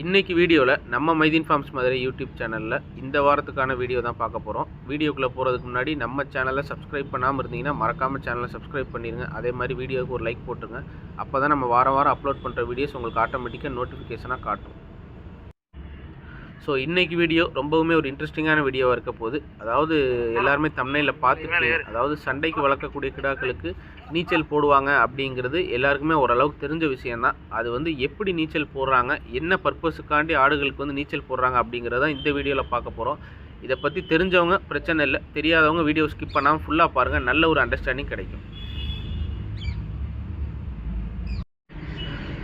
இன்னைக்கு வீடியோவில் நம்ம மைதீன் ஃபார்ம்ஸ் மதுரை யூடியூப் சேனலில் இந்த வாரத்துக்கான வீடியோ தான் பார்க்க போகிறோம் வீடியோக்குள்ளே போகிறதுக்கு முன்னாடி நம்ம சேனலை சப்ஸ்கிரைப் பண்ணாமல் இருந்தீங்கன்னா மறக்காமல் சேனலை சப்ஸ்கிரைப் பண்ணிடுங்க அதே மாதிரி வீடியோவுக்கு ஒரு லைக் போட்டுருங்க. அப்போ தான் நம்ம வாரம் வாரம் அப்லோட் பண்ணுற வீடியோஸ் உங்களுக்கு ஆட்டோமேட்டிக்காக நோட்டிஃபிகேஷனாக காட்டும். ஸோ இன்றைக்கி வீடியோ ரொம்பவுமே ஒரு இன்ட்ரெஸ்டிங்கான வீடியோவாக இருக்க போகுது. அதாவது எல்லாருமே தமிழில் பார்த்துருக்கீங்க அதாவது சண்டைக்கு வளர்க்கக்கூடிய கிடாக்களுக்கு நீச்சல் போடுவாங்க அப்படிங்கிறது எல்லாருக்குமே ஓரளவுக்கு தெரிஞ்ச விஷயந்தான் அது வந்து எப்படி நீச்சல் போடுறாங்க என்ன பர்பஸுக்காண்டி ஆடுகளுக்கு வந்து நீச்சல் போடுறாங்க அப்படிங்கிறத இந்த வீடியோவில் பார்க்க போகிறோம் இதை பற்றி தெரிஞ்சவங்க பிரச்சனை இல்லை தெரியாதவங்க வீடியோ ஸ்கிப் பண்ணாமல் ஃபுல்லாக பாருங்கள் நல்ல ஒரு அண்டர்ஸ்டாண்டிங் கிடைக்கும்.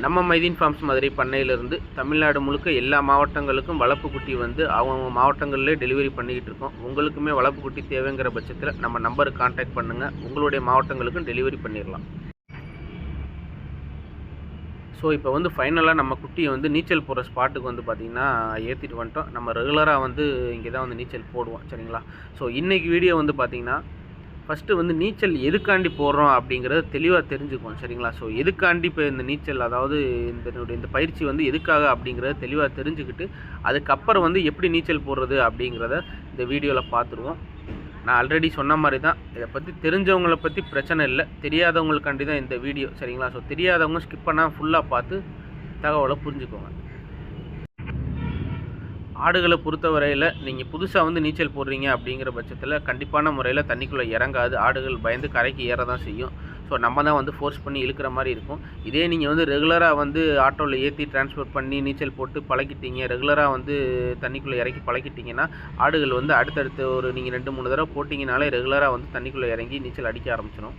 நம்ம மைதீன் ஃபார்ம்ஸ் மதுரை பண்ணையிலிருந்து தமிழ்நாடு முழுக்க எல்லா மாவட்டங்களுக்கும் வளர்ப்பு குட்டி வந்து அவங்கவுங்க மாவட்டங்களிலே டெலிவரி பண்ணிக்கிட்டு இருக்கோம். உங்களுக்குமே வளர்ப்பு குட்டி தேவைங்கிற பட்சத்தில் நம்ம நம்பருக்கு காண்டாக்ட் பண்ணுங்கள் உங்களுடைய மாவட்டங்களுக்கும் டெலிவரி பண்ணிடலாம் ஸோ இப்போ வந்து ஃபைனலாக நம்ம குட்டியை வந்து நீச்சல் போகிற ஸ்பாட்டுக்கு வந்து பார்த்திங்கன்னா ஏற்றிட்டு வந்துட்டோம். நம்ம ரெகுலராக வந்து இங்கே தான் வந்து நீச்சல் போடுவோம். சரிங்களா? ஸோ இன்றைக்கி வீடியோ வந்து பார்த்திங்கன்னா ஃபஸ்ட்டு வந்து நீச்சல் எதுக்காண்டி போடுறோம் அப்படிங்கிறத தெளிவாக தெரிஞ்சுக்குவோம் சரிங்களா? ஸோ எதுக்காண்டி இப்போ இந்த நீச்சல் அதாவது இந்த இந்த பயிற்சி வந்து எதுக்காக அப்படிங்கிறத தெளிவாக தெரிஞ்சுக்கிட்டு அதுக்கப்புறம் வந்து எப்படி நீச்சல் போடுறது அப்படிங்கிறத இந்த வீடியோவில் பார்த்துருவோம் நான் ஆல்ரெடி சொன்ன மாதிரி தான் இதை பற்றி தெரிஞ்சவங்கள பற்றி பிரச்சனை இல்லை தெரியாதவங்களுக்காண்டி தான் இந்த வீடியோ சரிங்களா? ஸோ தெரியாதவங்க ஸ்கிப் பண்ணால் ஃபுல்லாக பார்த்து தகவலை புரிஞ்சுக்கோங்க. ஆடுகளை பொறுத்த வரையில் நீங்கள் புதுசாக வந்து நீச்சல் போடுறீங்க அப்படிங்கிற பட்சத்தில் கண்டிப்பான முறையில் தண்ணிக்குள்ளே இறங்காது. ஆடுகள் பயந்து கரைக்கு ஏற தான் செய்யும். ஸோ நம்ம தான் வந்து ஃபோர்ஸ் பண்ணி இழுக்கிற மாதிரி இருக்கும். இதே நீங்கள் வந்து ரெகுலராக வந்து ஆட்டோவில் ஏற்றி டிரான்ஸ்போர்ட் பண்ணி நீச்சல் போட்டு பழக்கிட்டீங்க ரெகுலராக வந்து தண்ணிக்குள்ளே இறக்கி பழகிட்டிங்கன்னா ஆடுகள் வந்து அடுத்தடுத்து ஒரு நீங்கள் ரெண்டு மூணு தடவை போட்டிங்கனாலே ரெகுலராக வந்து தண்ணிக்குள்ளே இறங்கி நீச்சல் அடிக்க ஆரம்பிச்சிடும்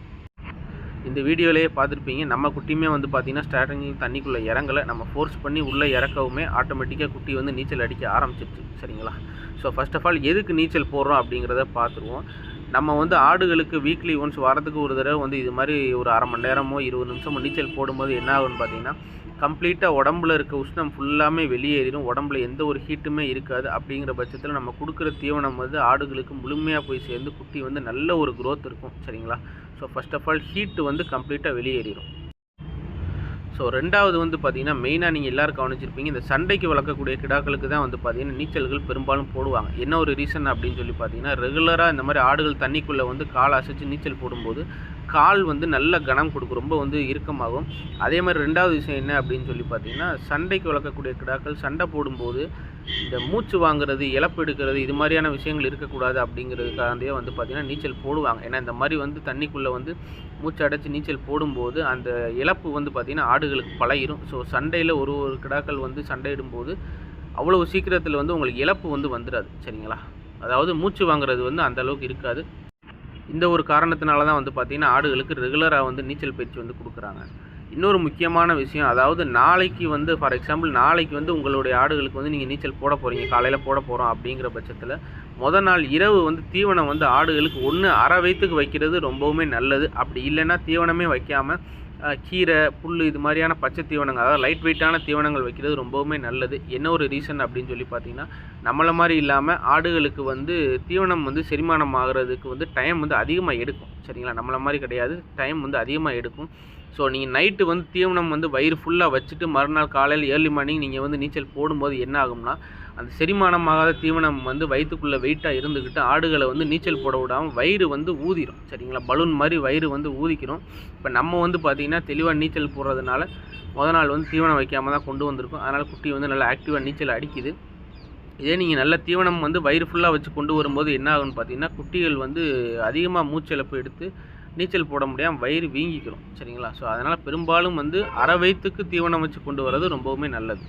இந்த வீடியோலேயே பார்த்துருப்பீங்க. நம்ம குட்டியுமே வந்து பார்த்திங்கன்னா ஸ்டார்டிங் தண்ணிக்குள்ளே இறங்கலை. நம்ம ஃபோர்ஸ் பண்ணி உள்ளே இறக்கவுமே ஆட்டோமேட்டிக்காக குட்டி வந்து நீச்சல் அடிக்க ஆரம்பிச்சிருச்சு. சரிங்களா? ஸோ ஃபஸ்ட் ஆஃப் ஆல் எதுக்கு நீச்சல் போடுறோம் அப்படிங்கிறத பார்த்துருவோம். நம்ம வந்து ஆடுகளுக்கு வீக்லி ஒன்ஸ் வாரத்துக்கு ஒரு தடவை வந்து இது மாதிரி ஒரு அரை மணி நேரமோ இருபது நிமிஷமோ நீச்சல் போடும்போது என்ன ஆகும்னு பார்த்தீங்கன்னா கம்ப்ளீட்டாக உடம்புல இருக்க உஷ்ணம் ஃபுல்லாமே வெளியேறிடும். உடம்புல எந்த ஒரு ஹீட்டுமே இருக்காது. அப்படிங்கிற பட்சத்தில் நம்ம கொடுக்குற தீவனம் வந்து ஆடுகளுக்கு முழுமையாக போய் சேர்ந்து குட்டி வந்து நல்ல ஒரு க்ரோத் இருக்கும். சரிங்களா? So first of all heat வந்து கம்ப்ளீட்டாக வெளியேறிடும் ஸோ ரெண்டாவது வந்து பார்த்தீங்கன்னா மெயினாக நீங்கள் எல்லோரும் கவனிச்சிருப்பீங்க இந்த சண்டைக்கு வளர்க்கக்கூடிய கிடாக்களுக்கு தான் வந்து பார்த்தீங்கன்னா நீச்சல்கள் பெரும்பாலும் போடுவாங்க. என்ன ஒரு ரீசன் அப்படின்னு சொல்லி பார்த்தீங்கன்னா ரெகுலராக இந்த மாதிரி ஆடுகள் தண்ணிக்குள்ளே வந்து கால் அசைச்சு நீச்சல் போடும்போது கால் வந்து நல்ல கனம் கொடுக்கும் ரொம்ப வந்து இறுக்கமாகும். அதே மாதிரி ரெண்டாவது விஷயம் என்ன அப்படின்னு சொல்லி பார்த்தீங்கன்னா சண்டைக்கு வளர்க்கக்கூடிய கிடாக்கள் சண்டை போடும்போது இந்த மூச்சு வாங்குறது இழப்பு எடுக்கிறது இது மாதிரியான விஷயங்கள் இருக்கக்கூடாது அப்படிங்கிறதுக்காகவே வந்து பார்த்திங்கன்னா நீச்சல் போடுவாங்க. ஏன்னா இந்த மாதிரி வந்து தண்ணிக்குள்ளே வந்து மூச்சு அடைச்சி நீச்சல் போடும்போது அந்த இழப்பு வந்து பார்த்திங்கன்னா ஆடுகளுக்கு பழகிரும். ஸோ சண்டையில் ஒரு ஒரு கிடாக்கள் வந்து சண்டையிடும்போது அவ்வளோ சீக்கிரத்தில் வந்து உங்களுக்கு இழப்பு வந்து வந்துடாது சரிங்களா? அதாவது மூச்சு வாங்குறது வந்து அந்த அளவுக்கு இருக்காது. இந்த ஒரு காரணத்தினால தான் வந்து பார்த்திங்கன்னா ஆடுகளுக்கு ரெகுலராக வந்து நீச்சல் பயிற்சி வந்து கொடுக்குறாங்க. இன்னொரு முக்கியமான விஷயம் அதாவது நாளைக்கு வந்து ஃபார் எக்ஸாம்பிள் நாளைக்கு வந்து உங்களுடைய ஆடுகளுக்கு வந்து நீங்கள் நீச்சல் போட போகிறீங்க காலையில் போட போகிறோம் அப்படிங்கிற பட்சத்தில் முத நாள் இரவு வந்து தீவனம் வந்து ஆடுகளுக்கு ஒன்று அரை வயிற்றுக்கு வைக்கிறது ரொம்பவுமே நல்லது. அப்படி இல்லைன்னா தீவனமே வைக்காமல் கீரை புல் இது மாதிரியான பச்சை தீவனங்கள் அதாவது லைட் வெயிட்டான தீவனங்கள் வைக்கிறது ரொம்பவுமே நல்லது. என்ன ஒரு ரீசன் அப்படின்னு சொல்லி பார்த்தீங்கன்னா நம்மளை மாதிரி இல்லாமல் ஆடுகளுக்கு வந்து தீவனம் வந்து செரிமானம் ஆகிறதுக்கு வந்து டைம் வந்து அதிகமாக எடுக்கும். சரிங்களா? நம்மளை மாதிரி கிடையாது. டைம் வந்து அதிகமாக எடுக்கும். ஸோ நீங்கள் நைட்டு வந்து தீவனம் வந்து வயிறு ஃபுல்லாக வச்சுட்டு மறுநாள் காலையில் ஏர்லி மார்னிங் நீங்கள் வந்து நீச்சல் போடும்போது என்ன ஆகும்னா அந்த செரிமானமாகாத தீவனம் வந்து வயிற்றுக்குள்ளே வெயிட்டாக இருந்துக்கிட்டு ஆடுகளை வந்து நீச்சல் போட விடாமல் வயிறு வந்து ஊதிரும். சரிங்களா? பலூன் மாதிரி வயிறு வந்து ஊதிக்கிறோம். இப்போ நம்ம வந்து பார்த்திங்கன்னா தெளிவாக நீச்சல் போடுறதுனால முத நாள் வந்து தீவனம் வைக்காமல் தான் கொண்டு வந்திருக்கோம். அதனால் குட்டி வந்து நல்லா ஆக்டிவாக நீச்சல் அடிக்குது. இதே நீங்கள் நல்ல தீவனம் வந்து வயிறு ஃபுல்லாக வச்சு கொண்டு வரும்போது என்ன ஆகும்னு பார்த்தீங்கன்னா குட்டிகள் வந்து அதிகமாக மூச்சிழப்பு எடுத்து நீச்சல் போட முடியாமல் வயிறு வீங்கிக்கிறோம் சரிங்களா? ஸோ அதனால் பெரும்பாலும் வந்து அரை வயிற்றுக்கு தீவனம் வச்சு கொண்டு வர்றது ரொம்பவுமே நல்லது.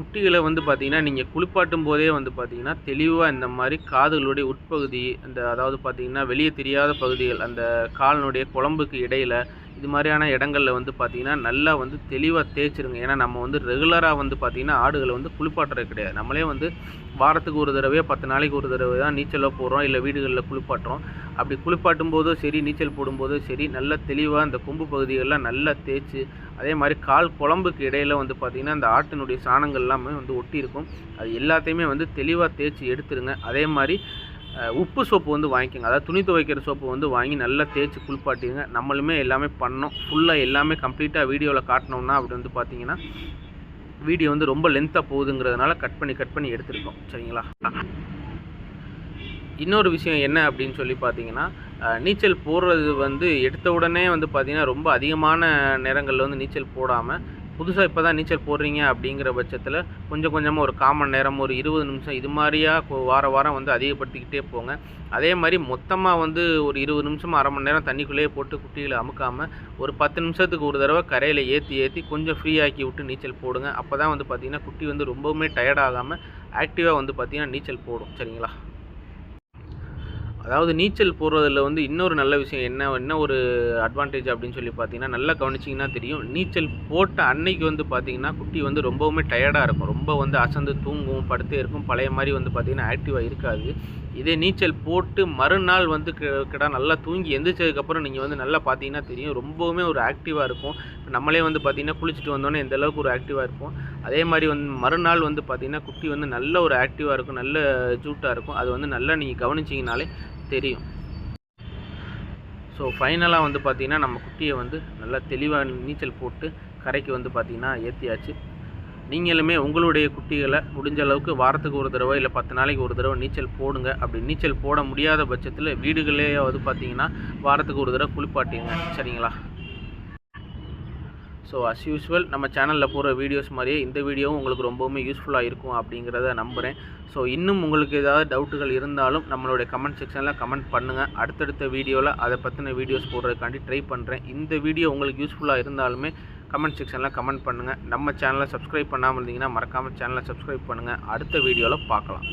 குட்டிகளை வந்து பார்த்தீங்கன்னா நீங்கள் குளிப்பாட்டும் போதே வந்து பார்த்திங்கன்னா தெளிவாக இந்த மாதிரி காதுகளுடைய உட்பகுதி அந்த அதாவது பார்த்தீங்கன்னா வெளியே தெரியாத பகுதிகள் அந்த காலினுடைய குழம்புக்கு இடையில் இது மாதிரியான இடங்களில் வந்து பார்த்திங்கன்னா நல்லா வந்து தெளிவாக தேய்ச்சிருங்க. ஏன்னா நம்ம வந்து ரெகுலராக வந்து பார்த்திங்கன்னா ஆடுகளை வந்து குளிப்பாட்டுறது கிடையாது. நம்மளே வந்து வாரத்துக்கு ஒரு தடவையோ பத்து நாளைக்கு ஒரு தடவை தான் நீச்சலாக போடுறோம் இல்லை வீடுகளில் குளிப்பாட்டுறோம். அப்படி குளிப்பாட்டும் போதோ சரி நீச்சல் போடும்போதோ சரி நல்லா தெளிவாக அந்த கொம்பு பகுதிகளெலாம் நல்லா தேய்ச்சி அதே மாதிரி கால் குழம்புக்கு இடையில வந்து பார்த்திங்கன்னா அந்த ஆட்டினுடைய சாணங்கள் எல்லாமே வந்து ஒட்டி இருக்கும் அது எல்லாத்தையுமே வந்து தெளிவாக தேய்ச்சி எடுத்துருங்க. அதே மாதிரி உப்பு சோப்பு வந்து வாங்கிக்கோங்க. அதாவது துணி துவைக்கிற சோப்பு வந்து வாங்கி நல்லா தேய்ச்சி குளிப்பாட்டிங்க நம்மளுமே எல்லாமே பண்ணோம். ஃபுல்லாக எல்லாமே கம்ப்ளீட்டாக வீடியோவில் காட்டினோம்னா அப்படி வந்து பார்த்தீங்கன்னா வீடியோ வந்து ரொம்ப லென்த்தாக போகுதுங்கிறதுனால கட் பண்ணி கட் பண்ணி எடுத்திருக்கோம். சரிங்களா? இன்னொரு விஷயம் என்ன அப்படின்னு சொல்லி பார்த்தீங்கன்னா நீச்சல் போடுறது வந்து எடுத்த உடனே வந்து பார்த்தீங்கன்னா ரொம்ப அதிகமான நேரங்களில் வந்து நீச்சல் போடாமல் புதுசாக இப்போ தான் நீச்சல் போடுறீங்க அப்படிங்கிற பட்சத்தில் கொஞ்சம் கொஞ்சமாக ஒரு காமன் நேரம் ஒரு இருபது நிமிஷம் இது மாதிரியா வார வாரம் வந்து அதிகப்படுத்திக்கிட்டே போங்க. அதே மாதிரி மொத்தமாக வந்து ஒரு இருபது நிமிஷம் அரை மணி நேரம் தண்ணிக்குள்ளேயே போட்டு குட்டிகளை அமுக்காமல் ஒரு பத்து நிமிஷத்துக்கு ஒரு தடவை கரையில் ஏற்றி ஏற்றி கொஞ்சம் ஃப்ரீயாக்கி விட்டு நீச்சல் போடுங்க. அப்போ தான் வந்து பார்த்திங்கன்னா குட்டி வந்து ரொம்பவுமே டயர்ட் ஆகாமல் ஆக்டிவாக வந்து பார்த்திங்கன்னா நீச்சல் போடும். சரிங்களா? அதாவது நீச்சல் போடுறதில் வந்து இன்னொரு நல்ல விஷயம் என்ன என்ன ஒரு அட்வான்டேஜ் அப்படின்னு சொல்லி பார்த்தீங்கன்னா நல்லா கவனிச்சிங்கன்னா தெரியும். நீச்சல் போட்ட அன்னைக்கு வந்து பார்த்தீங்கன்னா குட்டி வந்து ரொம்பவுமே டயர்டாக இருக்கும். ரொம்ப வந்து அசந்து தூங்கும் படுத்தே இருக்கும். பழைய மாதிரி வந்து பார்த்தீங்கன்னா ஆக்டிவாக இருக்காது. இதே நீச்சல் போட்டு மறுநாள் வந்து கி- கிடா நல்லா தூங்கி எந்திரிச்சதுக்கப்புறம் நீங்கள் வந்து நல்லா பார்த்தீங்கன்னா தெரியும். ரொம்பவுமே ஒரு ஆக்டிவாக இருக்கும். நம்மளே வந்து பார்த்தீங்கன்னா குளிச்சுட்டு வந்தோன்னே எந்த அளவுக்கு ஒரு ஆக்டிவாக இருக்கும் அதே மாதிரி வந்து மறுநாள் வந்து பார்த்தீங்கன்னா குட்டி வந்து நல்ல ஒரு ஆக்டிவாக இருக்கும். நல்ல ஜூட்டாக இருக்கும். அது வந்து நல்லா நீங்கள் கவனிச்சிங்கனாலே தெரியும். ஸோ ஃபைனலாக வந்து பார்த்திங்கன்னா நம்ம குட்டியை வந்து நல்லா தெளிவாக நீச்சல் போட்டு கரைக்கு வந்து பார்த்திங்கன்னா ஏற்றியாச்சு நீங்களுமே உங்களுடைய குட்டிகளை முடிஞ்ச அளவுக்கு வாரத்துக்கு ஒரு தடவை இல்லை பத்து நாளைக்கு ஒரு தடவை நீச்சல் போடுங்க. அப்படி நீச்சல் போட முடியாத பட்சத்தில் வீடுகளே வந்து பார்த்திங்கன்னா வாரத்துக்கு ஒரு தடவை குளிப்பாட்டிங்க. சரிங்களா? ஸோ அஸ் யூஸ்வல் நம்ம சேனலில் போகிற வீடியோஸ் மாதிரியே இந்த வீடியோவும் உங்களுக்கு ரொம்பவுமே யூஸ்ஃபுல்லாக இருக்கும் அப்படிங்கிறத நம்புகிறேன் ஸோ இன்னும் உங்களுக்கு ஏதாவது டவுட்டுகள் இருந்தாலும் நம்மளுடைய கமெண்ட் செக்ஷனில் கமெண்ட் பண்ணுங்கள் அடுத்தடுத்த வீடியோவில் அதை பற்றின வீடியோஸ் போடுறதுக்காண்டி ட்ரை பண்ணுறேன் இந்த வீடியோ உங்களுக்கு யூஸ்ஃபுல்லாக இருந்தாலுமே கமெண்ட் செக்ஷனில் கமெண்ட் பண்ணுங்கள் நம்ம சேனலை சப்ஸ்கிரைப் பண்ணாமல் இருந்தீங்கன்னா மறக்காமல் சேனலை சப்ஸ்கிரைப் பண்ணுங்கள் அடுத்த வீடியோவில் பார்க்கலாம்.